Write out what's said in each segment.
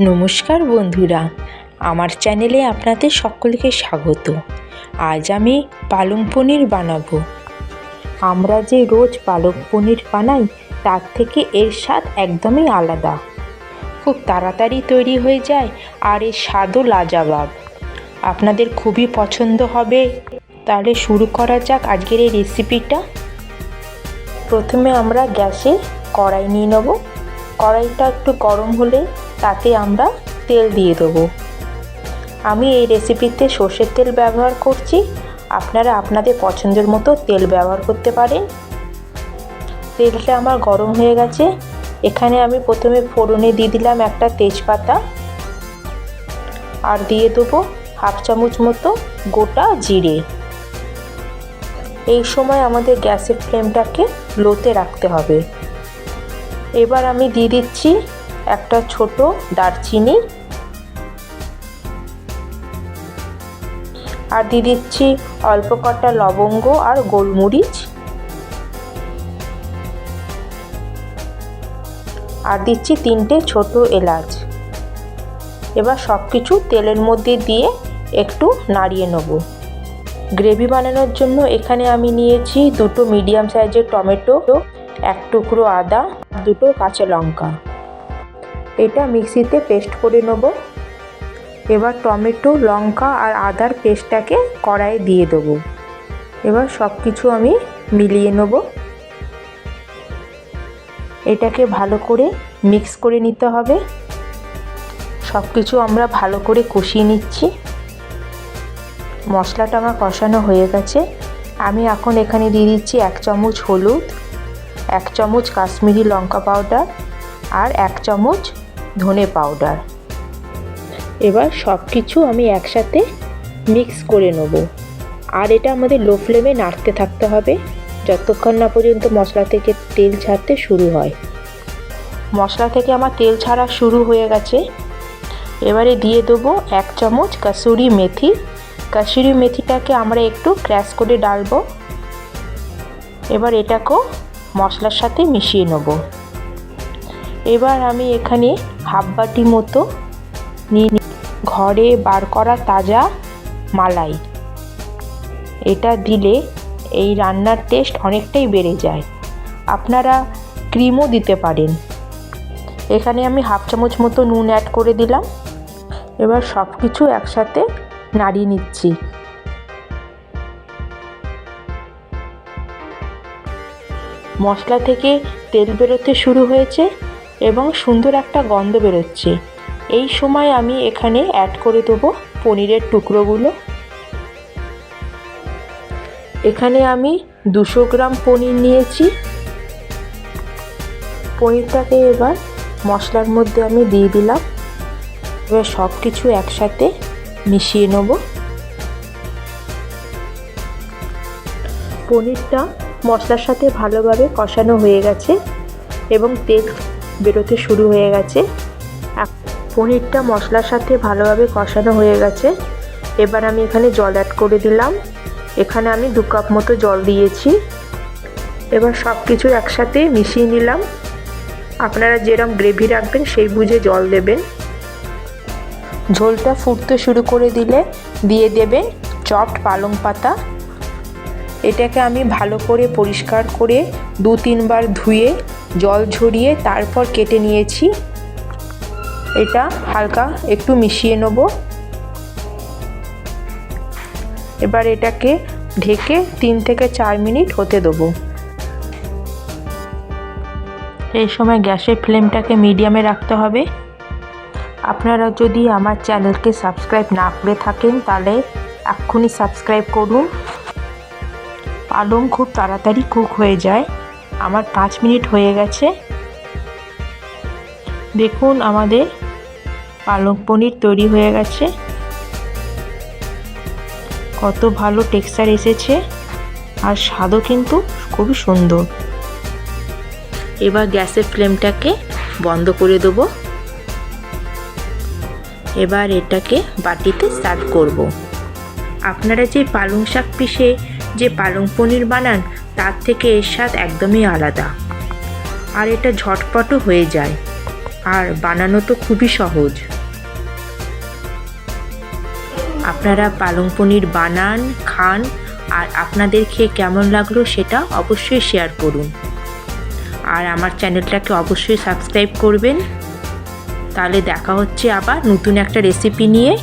নমস্কার বন্ধুরা, আমার চ্যানেলে আপনাদের সকলকে স্বাগত। আজ আমি পালং পনির বানাবো। আমরা যে রোজ পালক পনির বানাই, তার থেকে এর স্বাদ একদমই আলাদা। খুব তাড়াতাড়ি তৈরি হয়ে যায় আর এর স্বাদও লাজাবাব। আপনাদের খুবই পছন্দ হবে। তাহলে শুরু করা যাক আজকের এই রেসিপিটা প্রথমে আমরা গ্যাসে কড়াই নিয়ে নেব। কড়াইটা একটু গরম হলে তাতে আমরা তেল দিয়ে দেবো। আমি এই রেসিপিতে সর্ষের তেল ব্যবহার করছি। আপনারা আপনাদের পছন্দের মতো তেল ব্যবহার করতে পারেন। তেলটা আমার গরম হয়ে গেছে। এখানে আমি প্রথমে ফোড়নে দিয়ে দিলাম একটা তেজপাতা। আর দিয়ে দেবো হাফ চামচ মতো গোটা জিরে। এই সময় আমাদের গ্যাসের ফ্লেমটাকে লোতে রাখতে হবে। এবার আমি দিয়ে দিচ্ছি একটা ছোট দারচিনি। আর দিয়ে দিচ্ছি অল্প কটা লবঙ্গ আর গোলমরিচ। আর দিচ্ছি তিনটে ছোট এলাচ। এবার সব কিছু তেলের মধ্যে দিয়ে একটু নাড়িয়ে নেব। গ্রেভি বানানোর জন্য এখানে আমি নিয়েছি দুটো মিডিয়াম সাইজের টমেটো। এক টুকরো আদা, দুটো কাঁচা লঙ্কা। এটা মিক্সিতে পেস্ট করে নেব। এবার টমেটো, লঙ্কা আর আদার পেস্টটাকে কড়াইয়ে দিয়ে দেবো। এবার সব কিছু আমি মিলিয়ে নেব। এটাকে ভালো করে মিক্স করে নিতে হবে। সব কিছু আমরা ভালো করে কষিয়ে নিচ্ছি। মশলাটা আমার কষানো হয়ে গেছে। আমি এখন এখানে দিয়ে দিচ্ছি এক চামচ হলুদ। এক চামচ কাশ্মীরি লঙ্কা পাউডার আর এক চামচ ধনে পাউডার। এবার সব কিছু আমি একসাথে মিক্স করে নেব। আর এটা আমাদের লো ফ্লেমে নাড়তে থাকতে হবে, যতক্ষণ না পর্যন্ত মশলা থেকে তেল ছাড়তে শুরু হয়। মশলা থেকে আমার তেল ছাড়া শুরু হয়ে গেছে। এবারে দিয়ে দেবো এক চামচ কাসুরি মেথি। কাসুরি মেথিটাকে আমরা একটু ক্র্যাশ করে ডালবো। এবার এটাকেও মশলার সাথে মিশিয়ে নেব। এবার আমি এখানে হাফ বাটি মতো নিয়ে ঘরে বার করা তাজা মালাই। এটা দিলে এই রান্নার টেস্ট অনেকটাই বেড়ে যায়। আপনারা ক্রিমও দিতে পারেন। এখানে আমি হাফ চামচ মতো নুন অ্যাড করে দিলাম। এবার সব কিছু একসাথে নাড়িয়ে নিচ্ছি। মশলা থেকে তেল বেরোতে শুরু হয়েছে এবং সুন্দর একটা গন্ধ বেরোচ্ছে। এই সময় আমি এখানে অ্যাড করে দেবো পনিরের টুকরোগুলো। এখানে আমি দুশো গ্রাম পনির নিয়েছি। পনিরটাকে এবার মশলার মধ্যে আমি দিয়ে দিলাম। এবার সব কিছু একসাথে মিশিয়ে নেব। পনিরটা মশলার সাথে ভালোভাবে কষানো হয়ে গেছে এবং তেল বেরোতে শুরু হয়ে গেছে। পনিরটা মশলার সাথে ভালোভাবে কষানো হয়ে গেছে। এবার আমি এখানে জল অ্যাড করে দিলাম। এখানে আমি দু কাপ মতো জল দিয়েছি। এবার সব কিছু একসাথে মিশিয়ে নিলাম। আপনারা যেরকম গ্রেভি রাখবেন সেই বুঝে জল দেবেন। ঝোলটা ফুটতে শুরু করে দিলে দিয়ে দেবেন চপড পালং পাতা। এটাকে আমি ভালো করে পরিষ্কার করে দু তিনবার ধুয়ে জল ঝরিয়ে তারপর কেটে নিয়েছি। এটা হালকা একটু মিশিয়ে নেব। এবার এটাকে ঢেকে তিন থেকে চার মিনিট হতে দেবো। এই সময় গ্যাসের ফ্লেমটাকে মিডিয়ামে রাখতে হবে। আপনারা যদি আমার চ্যানেলকে সাবস্ক্রাইব না করে থাকেন, তাহলে এক্ষুনি সাবস্ক্রাইব করুন। পালং খুব তাড়াতাড়ি কুক হয়ে যায়। আমার পাঁচ মিনিট হয়ে গেছে। দেখুন আমাদের পালং পনির তৈরি হয়ে গেছে। কত ভালো টেক্সচার এসেছে আর স্বাদও কিন্তু খুবই সুন্দর। এবার গ্যাসের ফ্লেমটাকে বন্ধ করে দেবো। এবার এটাকে বাটিতে সার্ভ করব। আপনারা যে পালং শাক পিষে যে পালং পনির বানান, তার থেকে এর স্বাদ একদমই আলাদা। আর এটা ঝটপটও হয়ে যায়। আর বানানো তো খুবই সহজ। আপনারা পালং পনির বানান, খান, আর আপনাদের খেয়ে কেমন লাগল সেটা অবশ্যই শেয়ার করুন। আর আমার চ্যানেলটাকে অবশ্যই সাবস্ক্রাইব করবেন। তাহলে দেখা হচ্ছে আবার নতুন একটা রেসিপি নিয়ে।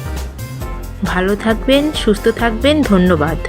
ভালো থাকবেন, সুস্থ থাকবেন, ধন্যবাদ।